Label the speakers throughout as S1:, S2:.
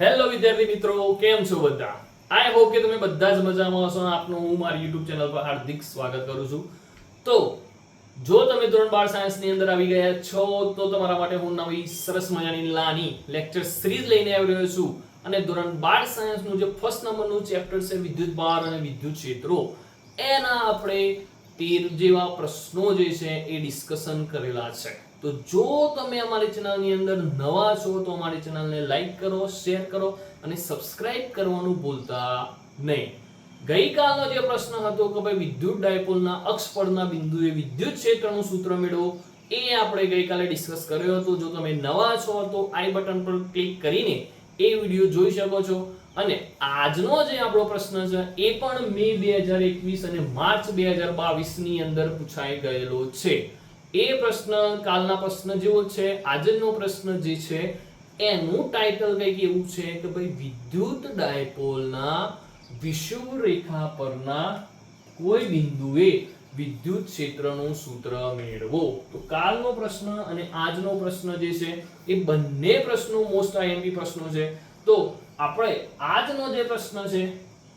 S1: Hello વિદ્યાર્થી મિત્રો, કેમ છો બધા? આઈ હોપ કે તમે બધા જ મજામાં હશો આપનું હું મારી YouTube ચેનલ પર હાર્દિક સ્વાગત કરું છું. તો, જો તમે ધોરણ બાર સાયન્સની અંદર આવી ગયા છો, તો તમારા માટે હું નવી સરસ મજાની લાની લેક્ચર સિરીઝ લઈને આવી રહ્યો છું. અને ધોરણ બાર સાયન્સનું જે ફર્સ્ટ નંબરનું ચેપ્ટર છે, વિદ્યુત બાર અને વિદ્યુત ક્ષેત્રો, એના આપણે તેર જેવા પ્રશ્નો જે છે, એ ડિસ્કશન કરેલા છે. તો જો તમે અમારી ચેનલની અંદર નવા છો, તો અમારી ચેનલને લાઈક કરો, શેર કરો અને સબસ્ક્રાઇબ કરવાનું ભૂલતા નહીં. ગઈકાલનો જે પ્રશ્ન હતો કે ભાઈ વિદ્યુત ડાયપોલના અક્ષ પરના બિંદુએ વિદ્યુત ક્ષેત્રનું સૂત્ર મેળવો, એ આપણે ગઈકાલે ડિસ્કસ કર્યો હતો. જો તમે નવા છો, તો આઈ બટન પર ક્લિક કરીને એ વીડિયો જોઈ શકો છો. અને આજનો જે આપણો પ્રશ્ન છે, એ પણ મે બે હજાર એકવીસ અને માર્ચ બે હજાર બાવીસની અંદર પૂછાઈ ગયેલો છે. એ પ્રશ્ન કાલના પ્રશ્ન જેવો છે, આજનો પ્રશ્ન જે છે, એનું ટાઇટલ કંઈક એવું છે કે ભાઈ વિદ્યુત ડાયપોલના વિષુવ રેખા પરના કોઈ બિંદુએ વિદ્યુત ક્ષેત્રનું સૂત્ર મેળવો. તો કાલનો પ્રશ્ન અને આજનો પ્રશ્ન જે છે, એ બંને પ્રશ્નો મોસ્ટ આઈએમપી પ્રશ્નો છે. તો આપણે આજનો જે પ્રશ્ન છે,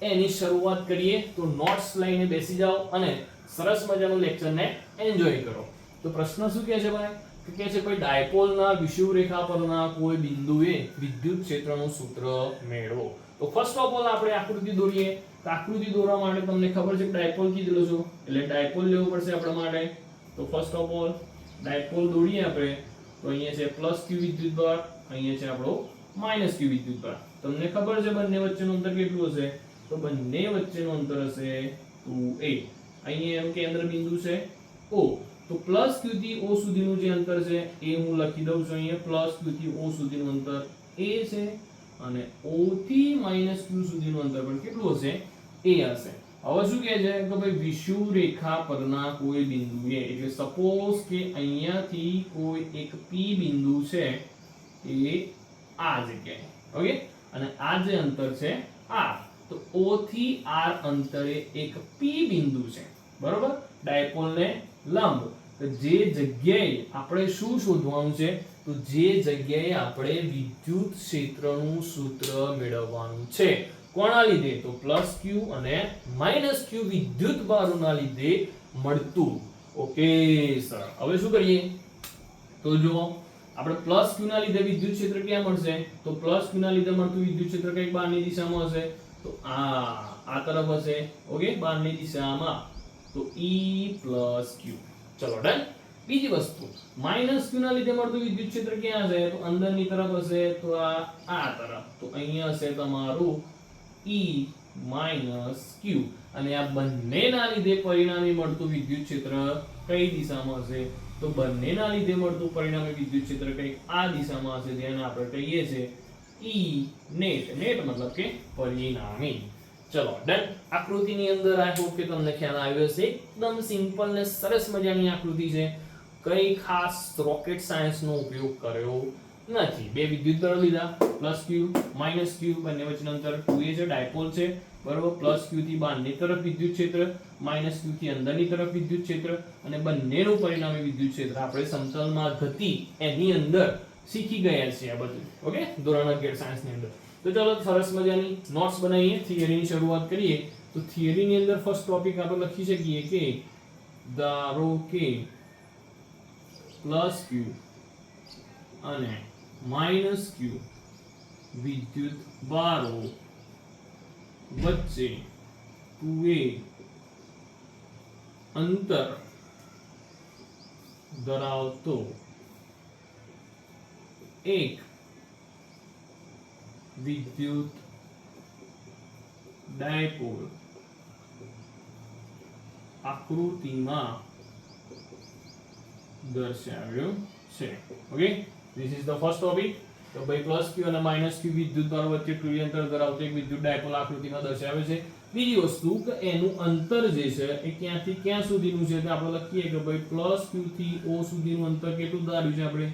S1: એની શરૂઆત કરીએ. તો નોટ્સ લઈને બેસી જાઓ અને સરસ મજાનું લેક્ચરને એન્જોય કરો. તો પ્રશ્ન શું કહે છે ભાઈ? કે કહે છે ભાઈ, ડાયપોલના વિષુવ રેખા પરના કોઈ બિંદુએ વિદ્યુત ક્ષેત્રનું સૂત્ર મેળવો. તો ફર્સ્ટ ઓફ ઓલ આપણે આકૃતિ દોરીએ. તો આકૃતિ દોરવા માટે તમને ખબર છે ડાયપોલ કીધેલો છું. એટલે ડાયપોલ લેવો પડશે આપણા માટે. તો ફર્સ્ટ ઓફ ઓલ ડાયપોલ દોરીએ આપણે. તો અહીંયા છે પ્લસ ક્યુ વિદ્યુત ભાર, અહીંયા છે આપણો માઇનસ ક્યુ વિદ્યુત ભાર. તમને ખબર છે બંને વચ્ચેનું અંતર કેટલું હશે? તો બંને વચ્ચેનું અંતર હશે ટુ એ અહીંયા એમ કેન્દ્ર બિંદુ છે o. તો પ્લસ ક્યુ થી ઓ સુધીનું જે અંતર છે એ હું લખી દઉં છું અહીંયા. પ્લસ ક્યુ થી ઓ સુધીનું અંતર એ છે અને ઓ થી માઇનસ ક્યુ સુધીનું અંતર પણ કેટલું હશે? એ હશે. હવે શું કહે છે? કે ભાઈ વિષુ રેખા પરના કોઈ બિંદુએ, એટલે સપોઝ કે અહીંયાથી કોઈ એક પી બિંદુ છે એ આ જગ્યાએ. ઓકે અને આ જે અંતર છે આ તો ઓ થી આર અંતરે એક પી બિંદુ છે. બરોબર? ડાયપોલને લંબ. તો જે જગ્યાએ આપણે શું શોધવાનું છે? તો જે જગ્યાએ આપણે વિદ્યુત ક્ષેત્રનું સૂત્ર મેળવવાનું છે. કોના લીધે? તો પ્લસ ક્યુ અને માઇનસ ક્યુ વિદ્યુત ભારોના લીધે મળતું. ઓકે સર હવે શું કરીએ? તો જો આપણે પ્લસ ક્યુ ના લીધે વિદ્યુત ક્ષેત્ર ક્યાં મળશે? તો પ્લસ ક્યુ ના લીધે મળતું વિદ્યુત ક્ષેત્ર કંઈક બહારની દિશામાં હશે. તો આ આ તરફ હશે. ઓકે બહારની દિશામાં. તો E પ્લસ q. ચલો ડન બીજી વસ્તુ. માઇનસ ક્યુ ના લીધે મળતું વિદ્યુત ક્ષેત્ર ક્યાં હશે? તો અંદરની તરફ હશે, તો આ આ તરફ. તો અહીંયા હશે તમારું E માઇનસ q. અને આ બંનેના લીધે પરિણામી મળતું વિદ્યુત ક્ષેત્ર કઈ દિશામાં હશે? તો બંનેના લીધે મળતું પરિણામી વિદ્યુત ક્ષેત્ર કંઈક આ દિશામાં હશે, જેને આપણે કહીએ છીએ ઈ નેટ નેટ મતલબ કે પરિણામી. ચલો ડન આકૃતિની અંદર આઈ હોપ કે તમને ખ્યાલ આવ્યો હશે. એકદમ સિમ્પલ ને સરસ મજાની આકૃતિ છે. કઈ ખાસ રોકેટ સાયન્સનો ઉપયોગ કર્યો નથી. બે વિદ્યુત દળો લીધા. પ્લસ ક્યુ માઇનસ ક્યુ બંને વચ્ચેનું અંતર 2a છે ડાયપોલ છે. બરોબર? પ્લસ ક્યુથી બહારની તરફ વિદ્યુત ક્ષેત્ર માઇનસ ક્યુ થી અંદરની તરફ વિદ્યુત ક્ષેત્ર અને બંનેનું પરિણામી વિદ્યુત ક્ષેત્ર. આપણે સમતલમાં ગતિ એની અંદર શીખી ગયા છીએ આ બધું. ઓકે ધોરણ અગિયાર સાયન્સની અંદર. તો ચાલો સરસ મજાની નોટ્સ બનાવીએ થિયરીની શરૂઆત કરીએ તો થિયરીની અંદર ફર્સ્ટ ટોપિક આપણે લખી શકીએ કે ધારો કે પ્લસ ક્યુ અને માઇનસ ક્યુ વિદ્યુત ભારો વચ્ચે 2a અંતર ધરાવતો એક વિદ્યુત ડાયપોલ આકૃતિમાં દર્શાવ્યો છે. Okay this is the first topic તો ભાઈ પ્લસ ક્યુ અને માઇનસ ક્યુ વિદ્યુત ભાર વચ્ચે ટુ અંતર ધરાવતો એક વિદ્યુત ડાયપોલ આકૃતિમાં દર્શાવે છે. બીજી વસ્તુ કે એનું અંતર જે છે એ ક્યાંથી ક્યાં સુધીનું છે? તો આપણે લખીએ કે ભાઈ પ્લસ ક્યુ થી ઓ સુધીનું અંતર કેટલું ધાર્યું છે આપણે?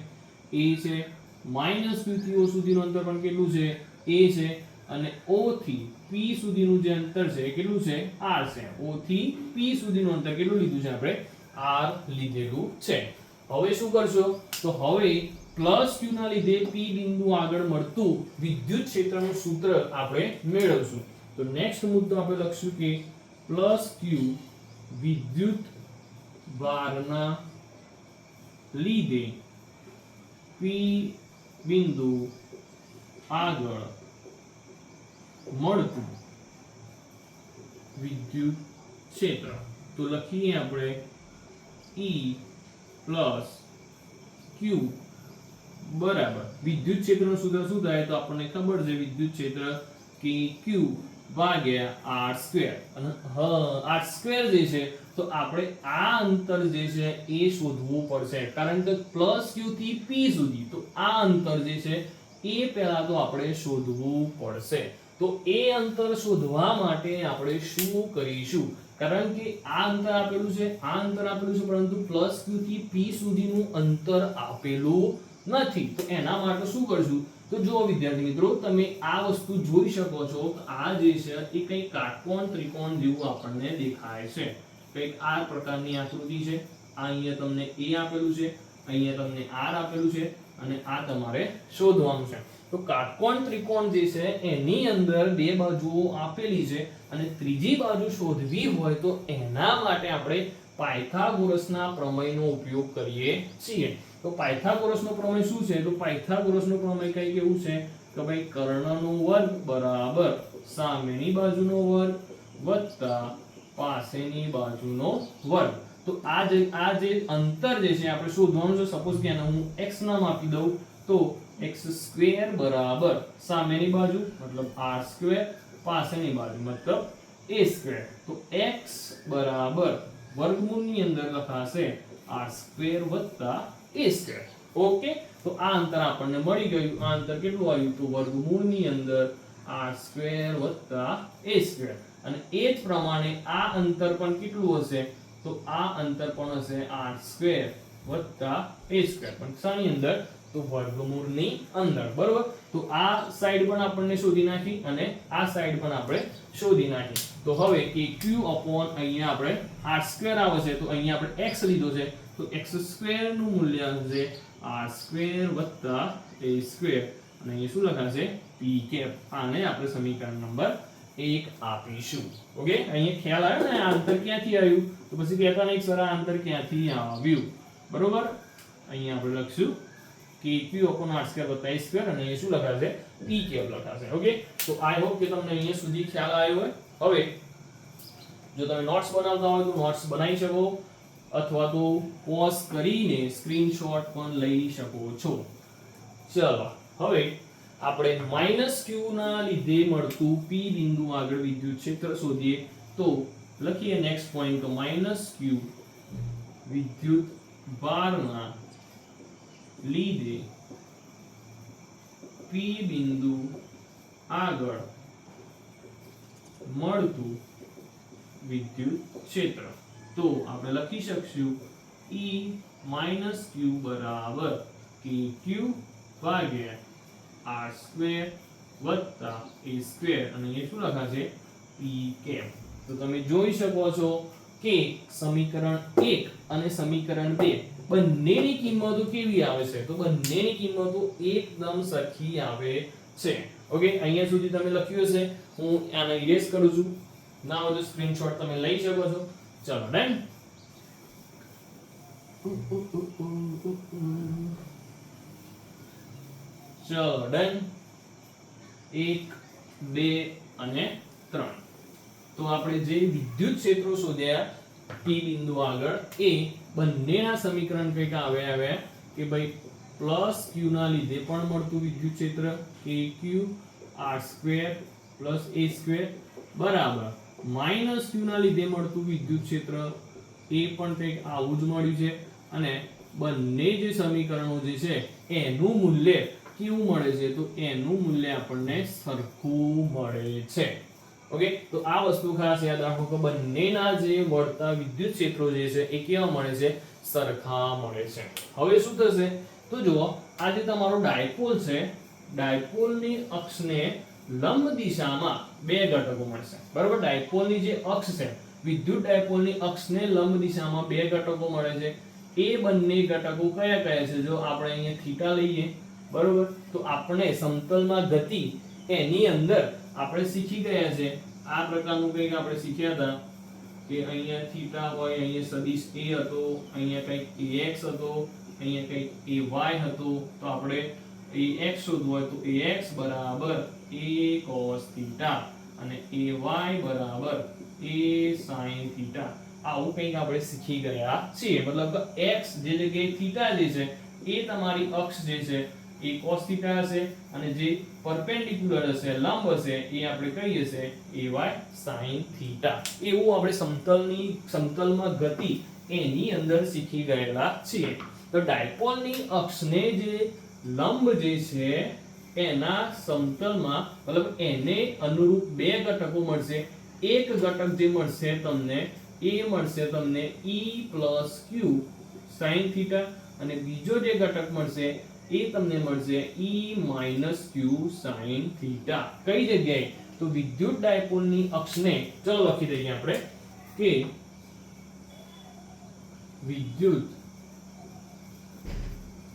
S1: એ છે. માઇનસ ક્યુ થી ઓ સુધીનું અંતર પણ કેટલું છે? એ છે અને O થી P સુધીનું જે અંતર છે કેટલું છે? R છે. O થી P સુધીનું અંતર કેટલું લીધું છે આપણે? R લીધેલું છે. હવે શું કરશો? તો હવે પ્લસ ક્યુ ના લીધે પી બિંદુ આગળ મળતું વિદ્યુત ક્ષેત્રનું સૂત્ર આપણે મેળવશું. તો નેક્સ્ટ મુદ્દો આપણે લખશું કે પ્લસ ક્યુ વિદ્યુત ભારના લીધે પી બિંદુ આગળ મળતું વિદ્યુત ક્ષેત્ર. તો લખીએ આપણે ઈ પ્લસ ક્યુ બરાબર. વિદ્યુત ક્ષેત્રનું સૂત્ર શું થાય? તો આપણને ખબર છે વિદ્યુત ક્ષેત્ર કે ક્યુ ભાગ્યા આર સ્ક્વેર અને હ આર સ્ક્વેર જે છે, તો આપણે આ અંતર જે છે એ શોધવું પડશે. કારણ કે પ્લસ ક્યુ થી પી સુધી. તો આ અંતર જે છે એ પહેલા તો આપણે શોધવું પડશે. તો એ અંતર શોધવા માટે આપણે શું કરીશું? કારણ કે આ અંતર આપેલું છે, આ અંતર આપેલું છે, પરંતુ પ્લસ ક્યુ થી પી સુધીનું અંતર આપેલું નથી. તો એના માટે શું કરશું? તો જો વિદ્યાર્થી મિત્રો, તમે આ વસ્તુ જોઈ શકો છો આ જે છે એ કંઈક કાટકોણ, ત્રિકોણ જેવું આપણને દેખાય છે. કંઈક આ પ્રકારની આકૃતિ છે. આ અહીંયા તમને એ આપેલું છે, અહીંયા તમને આર આપેલું છે. અને આ તમારે શોધવાનું છે. તો કાટકોણ ત્રિકોણ જે છે, એની અંદર બે બાજુઓ આપેલી છે અને ત્રીજી બાજુ શોધવી હોય તો એના માટે આપણે પાયથાગોરસના પ્રમેયનો ઉપયોગ કરીએ છીએ. તો પાયથાગોરસનો પ્રમેય શું છે? તો પાયથાગોરસનો પ્રમેય કઈ કેવું છે કે ભાઈ કર્ણનો વર્ગ બરાબર સામેની બાજુનો વર્ગ વત્તા પાસેની બાજુનો વર્ગ. તો આ જે આ જે અંતર જે છે, આપણે શોધવાનું છે સપોઝ કે આને હું x નામ આપી દઉં, તો x સ્ક્વેર બરાબર સામેની બાજુ, મતલબ r સ્ક્વેર પાસેની બાજુ, મતલબ a સ્ક્વેર તો x બરાબર વર્ગમૂળની અંદર લખાશે r સ્ક્વેર વત્તા a સ્ક્વેર ઓકે? તો આ અંતર આપણને મળી ગયું. આ અંતર કેટલું આવ્યું? તો વર્ગમૂળની અંદર r સ્ક્વેર વત્તા a સ્ક્વેર અને એ જ પ્રમાણે આ અંતર પણ કેટલું હશે? તો આ અંતર પણ હશે? આર સ્ક્વેર વત્તા એ સ્ક્વેર. પણ શાની અંદર તો વર્ગમૂળની અંદર, બરોબર? તો આ સાઈડ પણ આપણને શોધી નાખી અને આ સાઈડ પણ આપણે શોધી નાખી. તો હવે કે q અપોન અહીંયા આપણે આર સ્ક્વેર આવે છે, તો અહીંયા આપણે x લીધો છે. તો x સ્ક્વેરનું મૂલ્ય હશે આર સ્ક્વેર વત્તા એ સ્ક્વેર. અને અહીંયા શું લખાશે? p કેપ આને આપણે સમીકરણ નંબર એક આપીશું. ઓકે અહીંયા ખ્યાલ આવ્યો ને આંતર ક્યાંથી આવ્યું? તો પછી કહેતા નહીં સર, આ અંતર ક્યાંથી આવ્યું? બરોબર? અહીંયા આપણે લખશું કે q upon આર square વત્તા a અને અહીંયા શું લખાશે? પી કેપ લખાશે. ઓકે તો આઈ હોપ કે તમને અહીંયા સુધી ખ્યાલ આવ્યો હોય. હવે, જો તમે નોટ્સ બનાવતા હોય તો નોટ્સ બનાવી શકો અથવા તો પોઝ કરીને સ્ક્રીનશોટ પણ લઈ શકો છો. ચલો, હવે આપણે માઇનસ ક્યુ ના લીધે મળતું પી બિંદુ આગળ વિદ્યુત ક્ષેત્ર શોધીએ, તો લખીએ નેક્સ્ટ પોઈન્ટ માઇનસ ક્યુ વિદ્યુત ભારના લીધે પી બિંદુ આગળ મળતું વિદ્યુત ક્ષેત્ર. તો આપણે લખી શકશું ઈ માઇનસ ક્યુ બરાબર કે ક્યુ ભાગ્યા આર સ્ક્વેર વત્તા એ સ્ક્વેર અને એ શું લખાશે પી કેમ તો તમે જોઈ શકો છો કે સમીકરણ એક અને સમીકરણ બે બંનેની કિંમતો કેવી આવે છે? તો બંનેની કિંમતો એકદમ સરખી આવે છે. ઓકે અહીંયા સુધી તમે લખ્યું હશે. હું આને ઇરેઝ કરું છું. ના હોય તો સ્ક્રીનશોટ તમે લઈ શકો છો. ચલો ડન ચલો ડન એક, બે અને ત્રણ. તો આપણે જે વિદ્યુત ક્ષેત્રો શોધ્યા પી બિંદુ આગળ, એ બંનેના સમીકરણ કંઈક આવે આવે કે ભાઈ પ્લસ ક્યુ ના લીધે પણ મળતું વિદ્યુત ક્ષેત્ર કે q r square plus a square. બરાબર. માઇનસ ક્યુના લીધે મળતું વિદ્યુત ક્ષેત્ર, એ પણ કંઈક આવું જ મળ્યું છે. અને બંને જે સમીકરણો જે છે, એનું મૂલ્ય કેવું મળે છે, તો એનું મૂલ્ય આપણને સરખું મળે છે. ઓકે તો આ વસ્તુ ખાસ યાદ રાખો કે બંનેના જે વળતા વિદ્યુત ક્ષેત્રો જે છે, એ કેવા મળે છે? સરખા મળે છે. હવે શું થશે? તો જુઓ, આ જે તમારો ડાયપોલ છે, ડાયપોલની અક્ષને લંબ દિશામાં બે ઘટકો મળશે. બરાબર? ડાયપોલની જે અક્ષ છે, વિદ્યુત ડાયપોલની અક્ષને લંબ દિશામાં બે ઘટકો મળે છે. એ બંને ઘટકો કયા કયા છે? જો આપણે અહીંયા થીટા લઈએ બરોબર? તો આપણે સમતલમાં ગતિ એની અંદર આપણે શીખી ગયા છે. આ પ્રકારનું કંઈક આપણે શીખ્યા હતા કે અહીંયા થીટા હોય, અહીંયા સદિશ એ હતો, અહીંયા કંઈક ax હતો, અહીંયા કંઈક ay હતો. તો આપણે ax શોધવું હોય તો ax બરાબર a cos થીટા અને ay બરાબર a sin થીટા. આવું કંઈક આપણે શીખી ગયા છીએ. મતલબ x જે જગ્યાએ થીટા જે છે, એ તમારી અક્ષ જે છે એ cos થીટા હશે અને જે પરપેન્ડિક્યુલર હશે, લંબ હશે, એ આપણે કહીએ છે ay sin થીટા એવું આપણે સમતલની, સમતલમાં ગતિ એની અંદર શીખી ગયેલા છીએ. તો ડાયપોલની અક્ષને જે લંબ જે છે, એના સમતલમાં મતલબ એને અનુરૂપ બે ઘટકો મળશે. એક ઘટક જે મળશે તમને, એ મળશે તમને e q sin થીટા અને બીજો જે ઘટક મળશે એ તમને મળશે e q sin થીટા કઈ જગ્યાએ? તો વિદ્યુત ડાયપોલની અક્ષને, ચલો લખી દઈએ આપણે, કે વિદ્યુત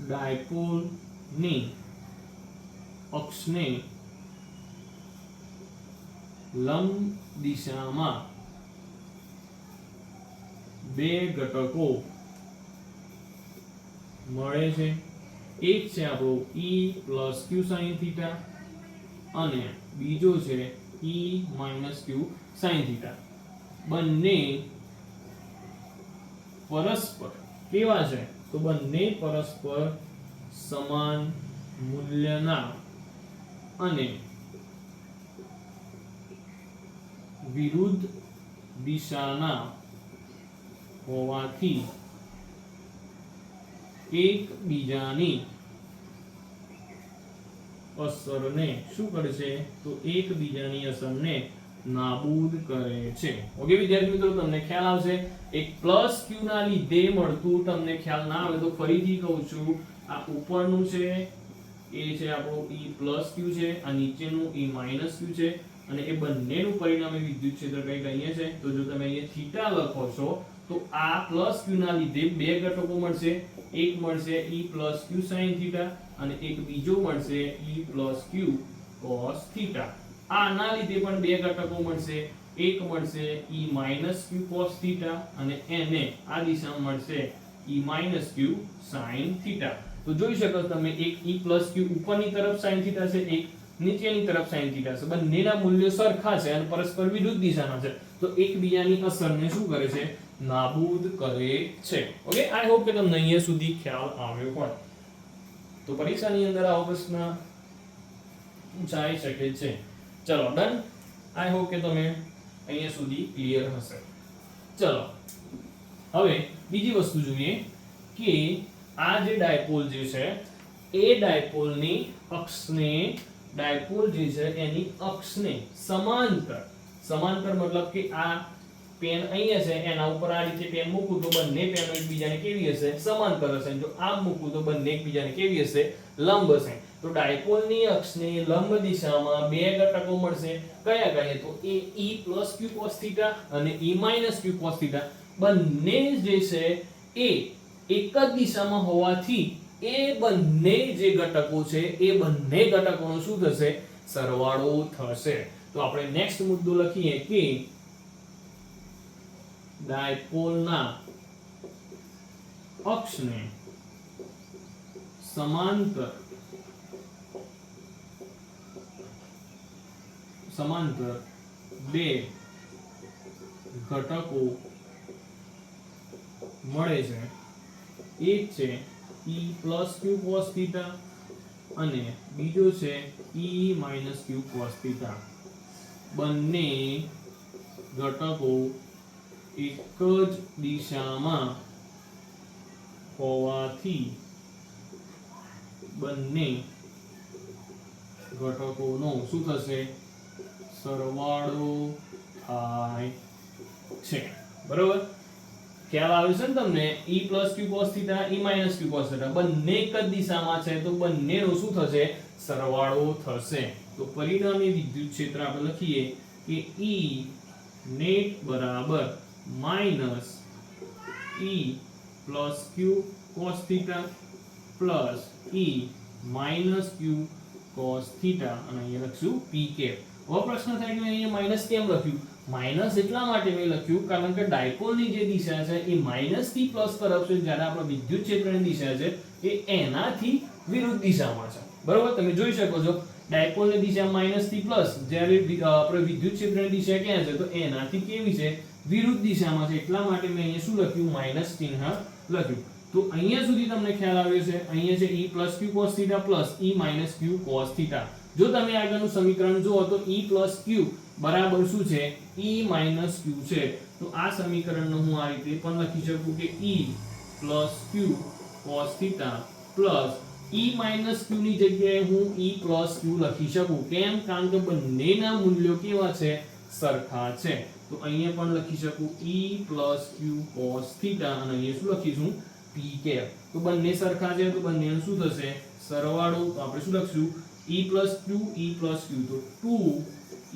S1: ડાયપોલની અક્ષને લંબ દિશામાં બે ઘટકો મળે છે. એક છે આપણો e q sin થીટા અને બીજો છે e q sin થીટા બંને પરસ્પર કેવા છે? તો બંને પરસ્પર સમાન મૂલ્યના અને વિરુદ્ધ દિશાના હોવાથી એકબીજાની અસરને શું કરશે? તો એકબીજાની અસરને નાબૂદ કરે છે. ઓકે, વિદ્યાર્થી મિત્રો, તમને ખ્યાલ આવશે, એક પ્લસ ક્યુ ના લીધે મળતું તમને ખ્યાલ ના આવે તો ફરીથી કહું છું, આ ઉપરનું છે, એ છે આપણું ઈ પ્લસ ક્યુ છે, આ નીચેનું ઈ માઇનસ ક્યુ છે, અને એ બંનેનું પરિણામે વિદ્યુત ક્ષેત્ર કંઈક અહીંયા છે. તો જો તમે અહીંયા થીટા લખો છો તો આ પ્લસ ક્યુ ના લીધે બે ઘટકો મળશે. એક મળશે e plus q sine theta અને એક બીજો મળશે e plus q cos theta આના લીધે પણ બે ઘટકો મળશે. એક મળશે e minus q cos theta અને એને આ દિશામાં મળશે e minus q sine theta તો જોઈ શકો તમે, એક e પ્લસ ક્યુ ઉપરની તરફ સાઇન થીટા છે, એક નીચેની તરફ sin થીટા છે. બંનેના મૂલ્યો સરખા છે અને પરસ્પર વિરુદ્ધ દિશાના છે. તો એકબીજાની અસરને શું કરે છે? નાબૂદ કરે છે. ઓકે આઈ હોપ કે તમને અહીંયા સુધી ખ્યાલ આવ્યો પણ. તો પરીક્ષાની અંદર આવો પ્રશ્ન પૂછાઈ શકે છે. ચલો ડન આઈ હોપ કે તમે અહીંયા સુધી ક્લિયર હશે. ચલો, હવે બીજી વસ્તુ જોઈએ કે આ જે ડાયપોલ જે છે, એ ડાયપોલની અક્ષને ડાયપોલ જે છે એની અક્ષને સમાંતર. સમાંતર મતલબ કે આ પેન અહીંયા છે, એના ઉપર આ રીતે પેન મૂકું તો બંને પેનો એકબીજાને કેવી હશે? સમાંતર હશે. જો આમ મૂકું તો બંને એકબીજાને કેવી હશે? લંબ હશે. તો ડાયપોલની અક્ષને લંબ દિશામાં બે ઘટકો મળશે. કયા કયા? તો એ e q cos થીટા અને e q cos થીટા બંને જે છે એ એક જ દિશામાં હોવાથી એ બંને જે ઘટકો છે, એ બંને ઘટકોનો શું થશે? સરવાળો થશે. તો આપણે નેક્સ્ટ મુદ્દો લખીએ કે ડાયપોલના અક્ષને સમાંતર સમાંતર બે ઘટકો મળે છે. એક છે e plus q cos theta અને બીજો છે e minus q cos theta બંને ઘટકો એક જ દિશામાં હોવાથી બંને ઘટકોનો શું થશે? સરવાળો થાય છે. બરોબર? ખ્યાલ આવે છે ને તમને? E q cos theta e q cos theta બંને એક જ દિશામાં છે, તો બંનેનો શું થશે? સરવાળો થશે. તો પરિણામી વિદ્યુત ક્ષેત્ર આપણે લખીએ કે e નેટ બરાબર minus e plus q cos theta plus e minus q cos theta અને અહીંયા લખશું p કેપ હવે પ્રશ્ન થાય કે અહીંયા માઇનસ કેમ લખ્યું? માઇનસ એટલા માટે મેં લખ્યું, કારણ કે ડાયપોલની જે દિશા છે, એ માઇનસથી પ્લસ તરફ છે જ્યારે આપણે વિદ્યુત ક્ષેત્રની દિશા છે, એ એનાથી વિરુદ્ધ દિશામાં છે. બરોબર? તમે જોઈ શકો છો, ડાયપોલની દિશા માઇનસથી પ્લસ, જ્યારે આપણે વિદ્યુત ક્ષેત્રની દિશા ક્યાં છે, તો એનાથી કેવી છે, વિરુદ્ધ દિશામાં છે. એટલા માટે મેં અહીંયા શું લખ્યું, માઇનસ ચિહ્ન લખ્યું. તો અહીંયા સુધી તમને ખ્યાલ આવ્યો છે અહીંયા છે e plus q cos theta plus e minus q cos theta જો તમે આગળનું સમીકરણ જુઓ, તો e પ્લસ ક્યુ બરાબર શું છે? E માઇનસ ક્યુ છે. તો આ સમીકરણને હું આ રીતે પણ લખી શકું કે e plus q cos theta plus e minus q ની જગ્યાએ હું e પ્લસ ક્યુ લખી શકું. કેમ? કારણ કે બંનેના મૂલ્યો કેવા છે? સરખા છે. તો અહીંયા પણ લખી શકું e plus q cos theta અને અહીંયા શું લખીશું? P કે. તો બંને સરખા છે, તો બંનેનું શું થશે? સરવાળો, તો આપણે શું લખશું? E plus q e plus q તો 2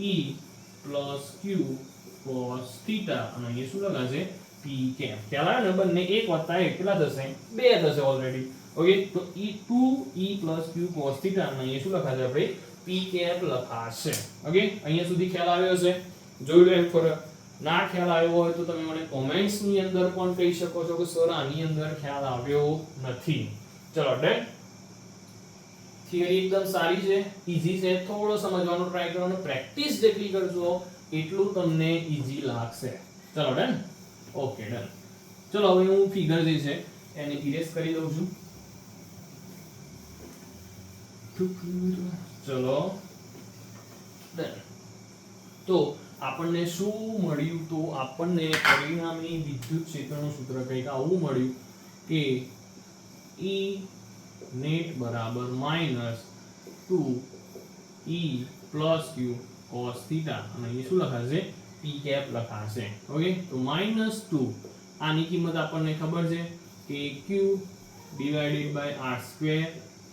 S1: e plus q cos theta અને અહીંયા શું લખાશે? પી કેમ? ને બંને એક વત્તા એક કેટલા થશે? બે થશે ઓલરેડી ઓકે તો e two e plus q cos theta અને અહીંયા શું લખાશે આપણે? પી કેપ લખાશે. ઓકે અહીંયા સુધી ખ્યાલ આવ્યો છે જોઈ લો એમ ફોર. ના ખ્યાલ આવ્યો હોય તો તમે મને કોમેન્ટ્સની અંદર પણ કહી શકો છો કે સર, આની અંદર ખ્યાલ આવ્યો નથી. ચલો ડન થિયરી એકદમ સારી છે ઈઝી છે. થોડો સમજવાનો ટ્રાય કરો અને પ્રેક્ટિસ જેટલી કરજો, એટલું તમને ઈઝી લાગશે. ચલો ડન ઓકે ડન ચલો, હવે હું ફિગર જે છે, એને ઇરેઝ કરી દઉં છું. ચલો ડન તો આપણને શું મળ્યું? તો આપણને પરિણામી વિદ્યુત ક્ષેત્રનું સૂત્ર કંઈક આવું મળ્યું કે E નેટ બરાબર minus two e plus q cos theta. અને અહીં શું લખાશે? પી કેપ લખાશે. ઓકે? તો માઇનસ ટુ. આની કિંમત આપણને ખબર છે? કે q divided by r square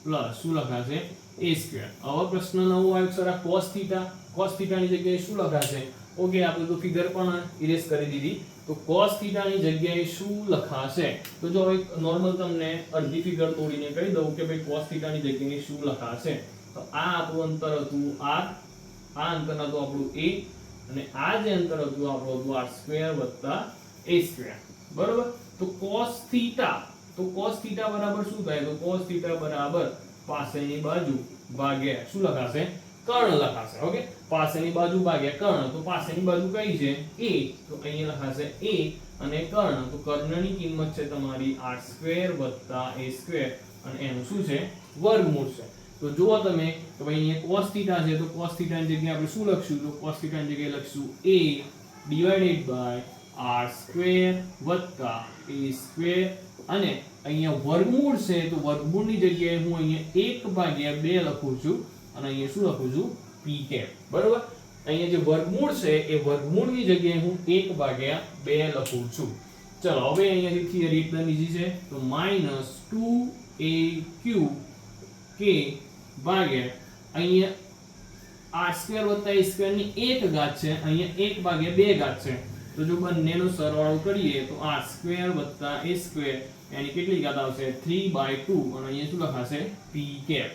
S1: plus શું લખાશે? A square. હવે પ્રશ્ન નવો આવ્યો સર આ કોસ થીટા. કોસ થીટાની જગ્યાએ શું લખાશે? ઓકે આપણે તો ફિગર પણ ઇરેઝ કરી દીધી. તો cos થીટાની જગ્યાએ શું લખાશે? તો જો હવે નોર્મલ તમને અડધી ફિગર તોડીને કહી દઉં કે ભાઈ cos થીટાની જગ્યાએ શું લખાશે? તો આ આપણું અંતર હતું r, આ અંતર હતું આપણું a, અને આ જે અંતર હતું આપણું હતું r સ્ક્વેર વત્તા a સ્ક્વેર બરોબર? તો cos થીટા તો cos થીટા બરાબર શું થાય? તો cos થીટા બરાબર પાસેની બાજુ ભાગ્યા શું લખાશે? કર્ણ લખાશે, ઓકે? પાસેની બાજુ ભાગ્યા કર્ણ, તો પાસેની બાજુ કઈ છે? એ તો અહીંયા લખાશે એ અને કર્ણ, તો કર્ણની કિંમત છે તમારી આર સ્ક્વેર વત્તા એ સ્ક્વેર. અને એનું શું છે? વર્ગમૂળ છે. તો જુઓ તમે, તો ભાઈ અહીંયા કોસ્થિટા થીટા છે, તો cos થીટાની જગ્યાએ આપણે શું લખશું? તો cos થીટાની જગ્યાએ લખશું a divided by r square વત્તા એ સ્ક્વેર અને અહીંયા વર્ગમૂળ છે, તો વર્ગમૂળની જગ્યાએ હું અહીંયા એક ભાગ્યા બે લખું છું. અને અહીંયા શું લખું છું? પી કેપ બરોબર? અહીંયા જે વર્ગમૂળ છે, એ વર્ગમૂળની જગ્યાએ હું એક ભાગ્યા બે લખું છું. ચલો, હવે અહીંયાથી થિયરી એકદમ ઈઝી છે. તો માઇનસ ટુ એ ક્યુ કે ભાગ્યા અહીંયા આર સ્ક્વેર વત્તા એ સ્ક્વેરની એક ઘાત છે, અહીંયા એક ભાગ્યા બે ઘાત છે. તો જો બંનેનો સરવાળો કરીએ, તો આર સ્ક્વેર વત્તા એ સ્ક્વેર એની કેટલી ઘાત આવશે? થ્રી બાય ટુ અને અહીંયા શું લખાશે? પી કેપ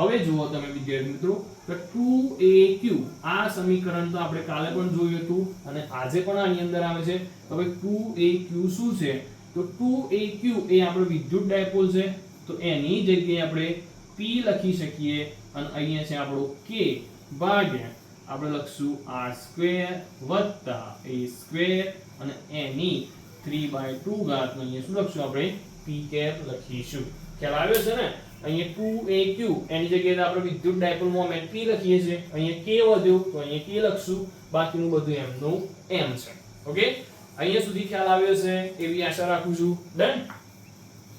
S1: હવે જુઓ તમે વિદ્યાર્થી મિત્રો કે 2aq આ સમીકરણ તો આપણે કાલે પણ જોયું હતું અને આજે પણ આની અંદર આવે છે. હવે 2aq શું છે? તો 2aq એ આપણો વિદ્યુત ડાયપોલ છે. તો એની જગ્યાએ આપણે p લખી શકીએ અને અહીંયા છે આપણો k ભાગ્યા આપણે લખશું r સ્ક્વેર વત્તા a સ્ક્વેર અને એની 3 બાય 2 ઘાત અહીંયા શું લખશું આપણે p કેપ લખીશું. ખ્યાલ આવ્યો છે ને? અહીંયા ટુ એ ક્યુ. એની જગ્યાએ આપણે વિદ્યુત ડાયપોલ મોમેન્ટ પી લખીએ છીએ. અહીંયા કે વધ્યું તો અહીંયા કે લખશું. બાકીનું બધું એમનું એમ છે. ઓકે? અહીંયા સુધી ખ્યાલ આવ્યો છે એવી આશા રાખું છું. ડન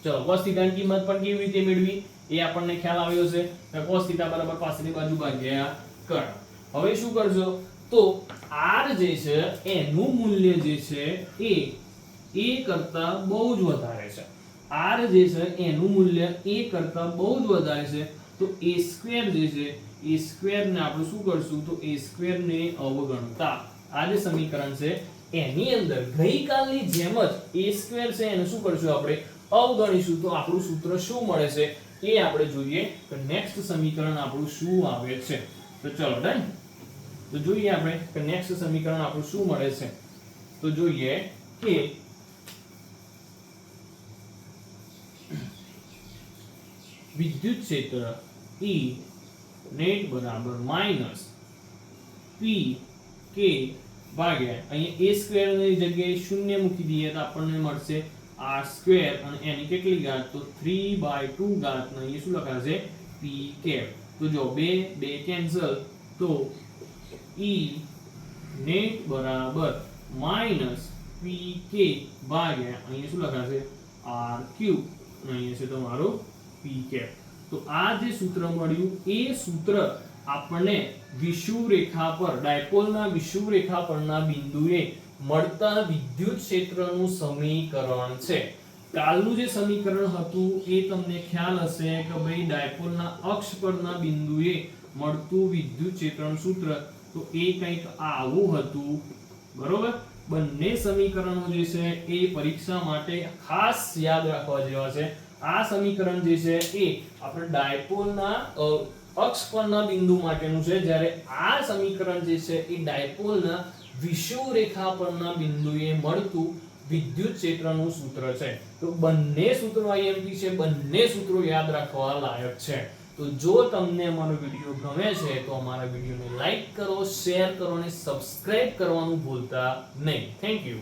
S1: ચલો, cos થીટાની કિંમત પણ કેવી રીતે મેળવી? એ આપણને ખ્યાલ આવ્યો છે તો cos થીટા બરાબર પાછળની બાજુ ભાગ્યા કર્ણ હવે શું કરજો? તો r જે છે, એનું મૂલ્ય જે છે, એ એ કરતા બહુ જ વધારે છે. R જે છે, એનું મૂલ્ય એ કરતા બહુ જ વધારે છે. તો એ સ્ક્વેર જે છે એ સ્ક્વેર ને આપણે શું કરશું? તો એ સ્ક્વેર ને અવગણતા. આ જે સમીકરણ છે, એની અંદર ગઈકાલની જેમ જ એ સ્ક્વેર છે, એને શું કરશું આપણે? અવગણીશું. તો આપણું સૂત્ર શું મળે છે? એ આપણે જોઈએ. તો નેક્સ્ટ સમીકરણ આપણું શું આવે છે? તો ચલો ડન તો જોઈએ આપણે કે નેક્સ્ટ સમીકરણ આપણું શું મળે છે? તો જોઈએ કે વિદ્યુત ક્ષેત્ર E નેટ બરાબર માઇનસ પી કે ભાગ્યા અહીંયા એ સ્ક્વેરની જગ્યાએ શૂન્ય મૂકી દઈએ તો આપણને મળશે આર સ્ક્વેર અને એની કેટલી ઘાત? તો થ્રી બાય ટુ ઘાતને અહીંયા શું લખાશે? પી કેપ તો જો બે બે કેન્સલ તો ઈ નેટ બરાબર માઇનસ પી કે ભાગ્યા અહીંયા શું લખાશે? આર ક્યુબ અને અહીંયા છે તમારો પી કેપ. તો આ જે સૂત્ર મળ્યું, એ સૂત્ર આપણને વિષુવ પર, ડાયપોલના વિષુવ પરના બિંદુએ મળતા વિદ્યુત ક્ષેત્રનું સમીકરણ છે. કાલનું જે સમીકરણ હતું, એ તમને ખ્યાલ હશે કે ભાઈ ડાયપોલના અક્ષ પરના બિંદુએ મળતું વિદ્યુત ક્ષેત્રનું સૂત્ર. તો એ કંઈક આવું હતું. બરોબર? બંને સમીકરણો જે છે, એ પરીક્ષા માટે ખાસ યાદ રાખવા જેવા છે. આ સમીકરણ જે છે એ આપણે ડાયપોલના અક્ષ પરના બિંદુ માટેનું છે. જ્યારે આ સમીકરણ જે છે એ ડાયપોલના વિષુવરેખા પરના બિંદુએ મળતું વિદ્યુત ક્ષેત્રનું સૂત્ર છે. તો બંને સૂત્રો આઈએમપી છે. બંને સૂત્રો યાદ રાખવા લાયક છે. તો જો તમને અમારો વીડિયો ગમે છે, તો અમારા વિડીયોને લાઈક કરો, શેર કરો અને સબસ્ક્રાઇબ કરવાનું ભૂલતા નહીં. Thank you.